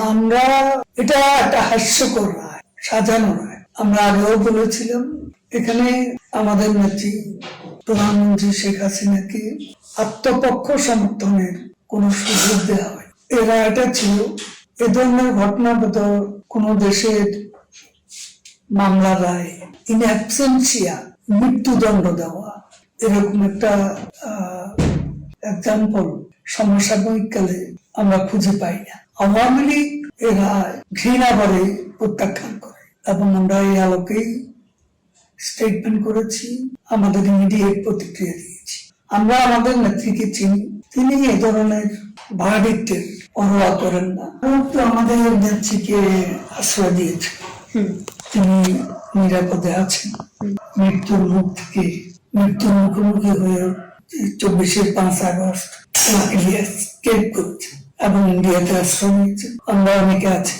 আমরা এটা একটা হাস্যকর রায়, সাজানো রায়। আমরা আগেও বলেছিলাম, এখানে আমাদের নেত্রী প্রধানমন্ত্রী শেখ হাসিনাকে আত্মপক্ষ সমর্থনের কোন সুযোগ দেওয়া হয় এই রায়টা ছিল, এ ধরনের ঘটনা বোধ কোন দেশের মামলা রায় ইন অ্যাবসেন্সিয়া মৃত্যুদণ্ড দেওয়া, এরকম একটা এক্সাম্পল সমসাময়িক কালে আমরা খুঁজে পাই না। আওয়ামী লীগ এরা ঘৃণা করে প্রত্যাখ্যান করে। এবং আমরা এই আলোকেই স্টেটমেন্ট করেছি আমাদের ইমিডিয়েট প্রতিক্রিয়া দিয়েছি। আমরা আমাদের নেত্রীকে চিনি তিনি এই ধরনের ভার্ডিক্টের পরোয়া করেন না। তো আমাদের নেত্রীকে আশ্রয় দিয়েছে তিনি নিরাপদে আছেন। মৃত্যুর মুখ থেকে মৃত্যুর মুখোমুখি হয়ে চব্বিশে পাঁচ আগস্ট escape করেছে এবং ইন্ডিয়াতে আশ্রয় নিয়েছে আমরা অনেকে আছি।